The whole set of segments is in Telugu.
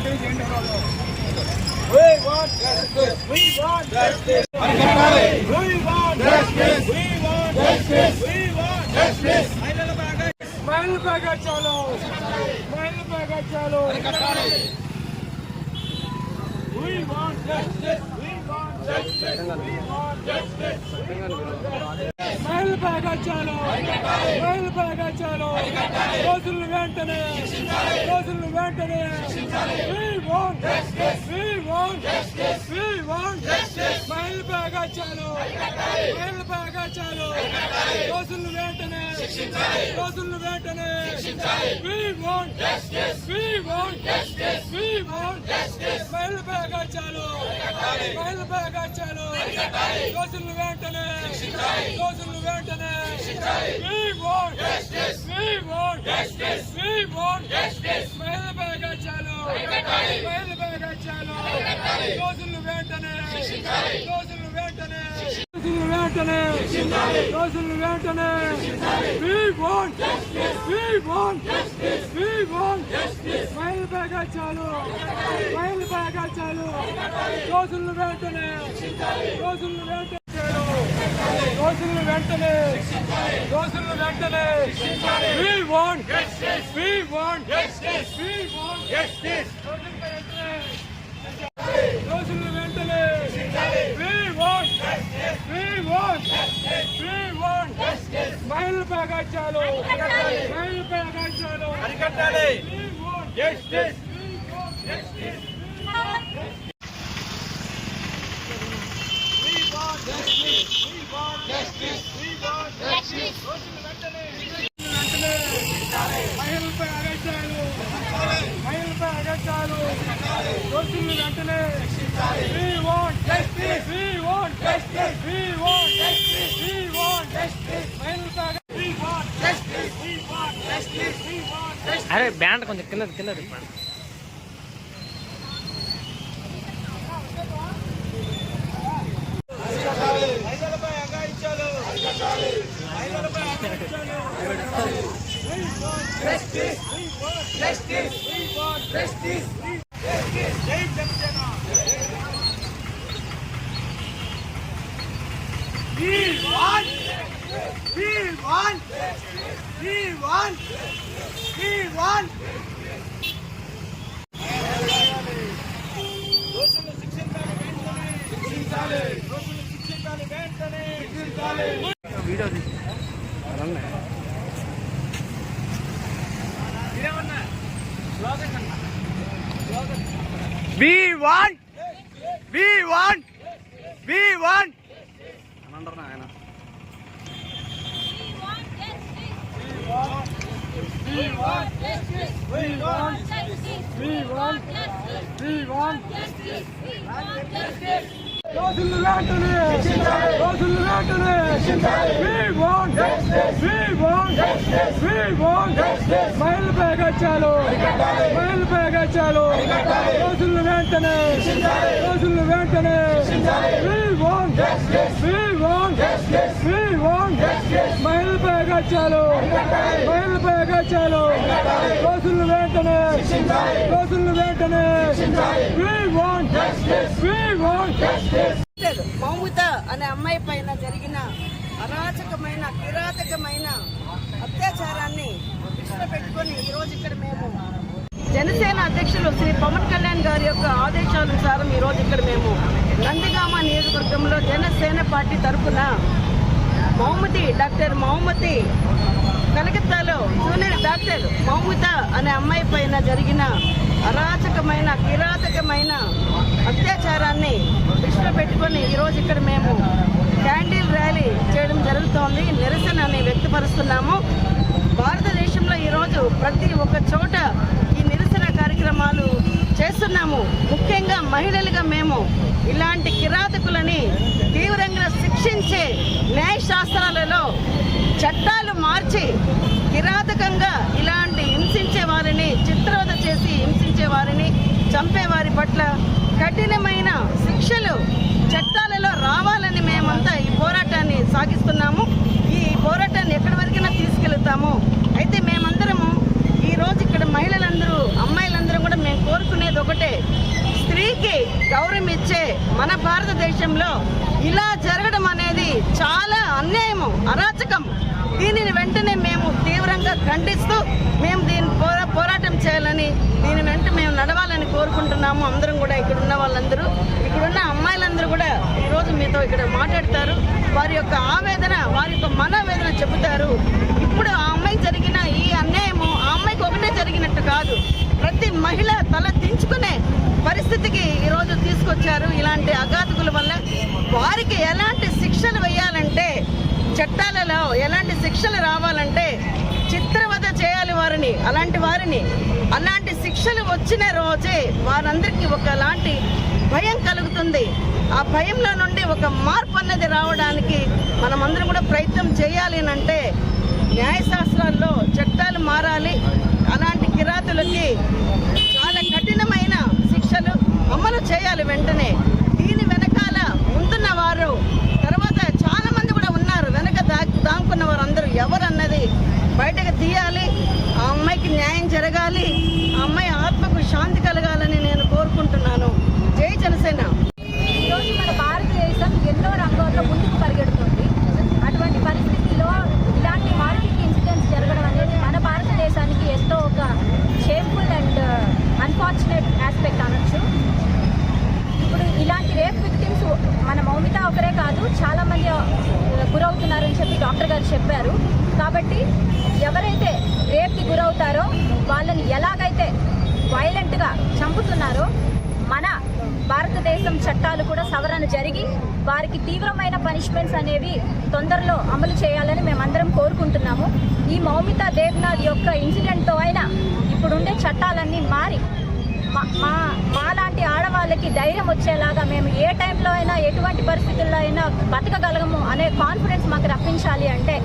We want justice. We want justice. We want justice. We want justice. We want justice. We want justice. Rail want rail We want వెంటనే. మైలు పేగచ్చాను మైలు పేగచ్చాను రోజులు వెంటనే రోజులు వెంటనే అగాచాలు మహిళలపై అగాచాలు రోజులను వెంటనే రోజులను వెంటనే మహిళలపై అగాచాలు మహిళలపై అగాచాలు రోజులను వెంటనే రోజులను వెంటనే మహిళలపై అగాచాలు మహిళలపై అగాచాలు రోజులను వెంటనే We want justice. మైలు పేగచ్చాను మైలు పేగచ్చాను రోజులు వెంటనే రోజులు వెంటనే రోజులు వెంటనే రోజులు వెంటనే We want justice. We want justice. We want justice. మైలు పేగచ్చాను మైలు పేగచ్చాను రోజులు వెంటనే రోజులు వెంటనే రోజులు వెంటనే రోజులు వెంటనే We want justice. We want justice. We want justice. రోజులు వెంటనే We want justice. We want justice. We want justice. మైలు పేగచ్చాలు మైలు పేగచ్చాలు అరికట్టాలి We want justice. We want justice. We want justice. We want justice. We want justice. రోజులు వెంటనే వెంటనే మహిళలపై అగత్యాలు మహిళలపై అగత్యాలు రోజులు వెంటనే We want justice. We want justice. We want justice. We want justice. మహిళలపై అగ- We want justice. We want justice. We want justice. అరే బ్యాండ్ కొంచెం కింద కింద తిప్పండి Yeah! Want We want We want దోషులను శిక్షించాలి వెంటనే శిక్షించాలి దోషులను శిక్షించాలి వెంటనే శిక్షించాలి వీడియో తీసి We want We want We want అంటారు We want justice. We want justice. We want justice. We want justice. We want justice. రోజులు వెంటనే రోజులు వెంటనే We want justice. We want justice. We want justice. మైలు పేగచ్చాలు మైలు పేగచ్చాలు రోజులు వెంటనే రోజులు వెంటనే We మైలు పేగచ్చాలు మైలు పేగచ్చాలు రోజులు వెంటనే రోజులు వెంటనే. మౌమిత అనే అమ్మాయి పైన జరిగిన అరాచకమైన కిరాతకమైన అత్యాచారాన్ని దృష్టిలో పెట్టుకొని ఈ రోజు ఇక్కడ మేము జనసేన అధ్యక్షులు శ్రీ పవన్ కళ్యాణ్ గారి యొక్క ఆదేశానుసారం ఈ రోజు ఇక్కడ మేము నందిగామ నియోజకవర్గంలో జనసేన పార్టీ తరఫున మౌమతి డాక్టర్ మౌమతి కలకత్తాలో జూనియర్ డాక్టర్ మౌమిత అనే అమ్మాయి పైన జరిగిన అరాచకమైన కిరాతకమైన అత్యాచారాన్ని దృష్టిలో పెట్టుకొని ఈరోజు ఇక్కడ మేము క్యాండిల్ ర్యాలీ చేయడం జరుగుతోంది. నిరసనని వ్యక్తపరుస్తున్నాము. భారతదేశంలో ఈరోజు ప్రతి ఒక్క చోట ఈ నిరసన కార్యక్రమాలు చేస్తున్నాము. మహిళలుగా మేము ఇలాంటి కిరాతకులని తీవ్రంగా శిక్షించే న్యాయశాస్త్రాలలో చట్టాలు మార్చి కిరాతకంగా ఇలాంటి హింసించే వారిని చిత్రవద చేసి హింసించే వారిని చంపేవారి పట్ల కఠినమైన శిక్షలు చట్టాలలో రావాలని మేమంతా ఈ పోరాటాన్ని సాగిస్తున్నాము. ఈ పోరాటాన్ని ఎక్కడి వరకైనా తీసుకెళ్తాము. అయితే మేమందరము ఈ రోజు ఇక్కడ మహిళలందరూ అమ్మాయిలందరూ కూడా మేము కోరుకునేది ఒకటే స్త్రీకి గౌరవం ఇచ్చే మన భారతదేశంలో ఇలా జరగడం అనేది చాలా అన్యాయము అరాచకం. దీనిని వెంటనే మేము తీవ్రంగా ఖండిస్తూ మేము దీని పోరా పోరాటం చేయాలని దీని వెంట మేము నడవాలని కోరుకుంటున్నాము. అందరం కూడా ఇక్కడ ఉన్న వాళ్ళందరూ ఇక్కడున్న అమ్మాయిలందరూ కూడా ఈరోజు మీతో ఇక్కడ మాట్లాడతారు. వారి యొక్క ఆవేదన వారి యొక్క మనోవేదన చెబుతారు. ఇప్పుడు ఆ అమ్మాయి జరిగిన ఈ అన్యాయము ఆ అమ్మాయికి ఒకటే జరిగినట్టు కాదు. మహిళ తల దించుకునే పరిస్థితికి ఈరోజు తీసుకొచ్చారు. ఇలాంటి అఘాతకుల వల్ల వారికి ఎలాంటి శిక్షలు వేయాలంటే చట్టాలలో ఎలాంటి శిక్షలు రావాలంటే చిత్రవద చేయాలి వారిని అలాంటి వారిని. అలాంటి శిక్షలు వచ్చిన రోజే వారందరికీ ఒకలాంటి భయం కలుగుతుంది. ఆ భయంలో నుండి ఒక మార్పు అన్నది రావడానికి మనమందరం కూడా ప్రయత్నం చేయాలి అంటే న్యాయశాస్త్రాల్లో చట్టాలు మారాలి. అలాంటి కిరాతులకి చాలా కఠినమైన శిక్షలు అమలు చేయాలి వెంటనే దీని వెనకాల ముందున్న వారు తర్వాత చాలా మంది కూడా ఉన్నారు వెనక దా దాక్కున్న వారు అందరూ ఎవరన్నది బయటకు తీయాలి ఆ అమ్మాయికి న్యాయం జరగాలి ఆ అమ్మాయి ఆత్మకు శాంతి కలగాలని నేను కోరుకుంటున్నాను జై జనసేన ఈరోజు మన భారతదేశం ఎన్నో రంగాల్లో ముందుకు పరిగెడుతుంది అటువంటి పరిస్థితుల్లో ఇలాంటి మార్కెట్ ఇన్సిడెంట్స్ జరగడం అనేది మన భారతదేశానికి ఎంతో ఒక షేమ్ఫుల్ అండ్ అన్ఫార్చునేట్ ఆస్పెక్ట్ అనొచ్చు ఇప్పుడు ఇలాంటి రేప్ విక్టిమ్స్ మన మౌమిత ఒకరే కాదు చాలామంది గురవుతున్నారు అని గురవుతున్నారని చెప్పి డాక్టర్ గారు చెప్పారు. కాబట్టి ఎవరైతే రేప్కి గురవుతారో వాళ్ళని ఎలాగైతే వైలెంట్గా చంపుతున్నారో మన భారతదేశం చట్టాలు కూడా సవరణ జరిగి వారికి తీవ్రమైన పనిష్మెంట్స్ అనేవి తొందరలో అమలు చేయాలని మేమందరం కోరుకుంటున్నాము. ఈ మౌమిత దేవ్నాథ్ యొక్క ఇన్సిడెంట్తో అయినా ఇప్పుడుండే చట్టాలన్నీ మారి మా మా మాలాంటి ఆడవాళ్ళకి ధైర్యం వచ్చేలాగా మేము ఏ టైంలో అయినా ఎటువంటి పరిస్థితుల్లో అయినా బతకగలము అనే కాన్ఫిడెన్స్ మాకు రప్పించాలి అంటే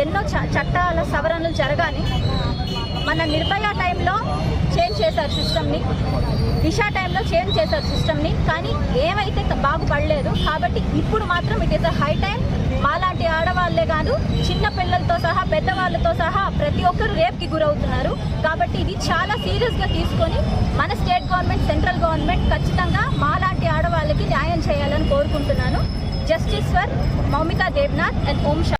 ఎన్నో చ- చట్టాల సవరణలు జరగాలి. మన నిర్భయ టైంలో చేంజ్ చేశారు సిస్టమ్ని. దిశ టైంలో చేంజ్ చేశారు సిస్టమ్ని. కానీ ఏమైతే బాగుపడలేదు కాబట్టి ఇప్పుడు మాత్రం it is a high time మాలాంటి ఆడవాళ్ళే కాదు చిన్న పిల్లలతో సహా పెద్దవాళ్ళతో సహా ప్రతి ఒక్కరు రేప్కి గురవుతున్నారు. కాబట్టి ఇది చాలా సీరియస్గా తీసుకొని మన స్టేట్ గవర్నమెంట్ సెంట్రల్ గవర్నమెంట్ ఖచ్చితంగా మాలాంటి ఆడవాళ్ళకి న్యాయం చేయాలని కోరుకుంటున్నాను. Justice for Moumita Debnath and Om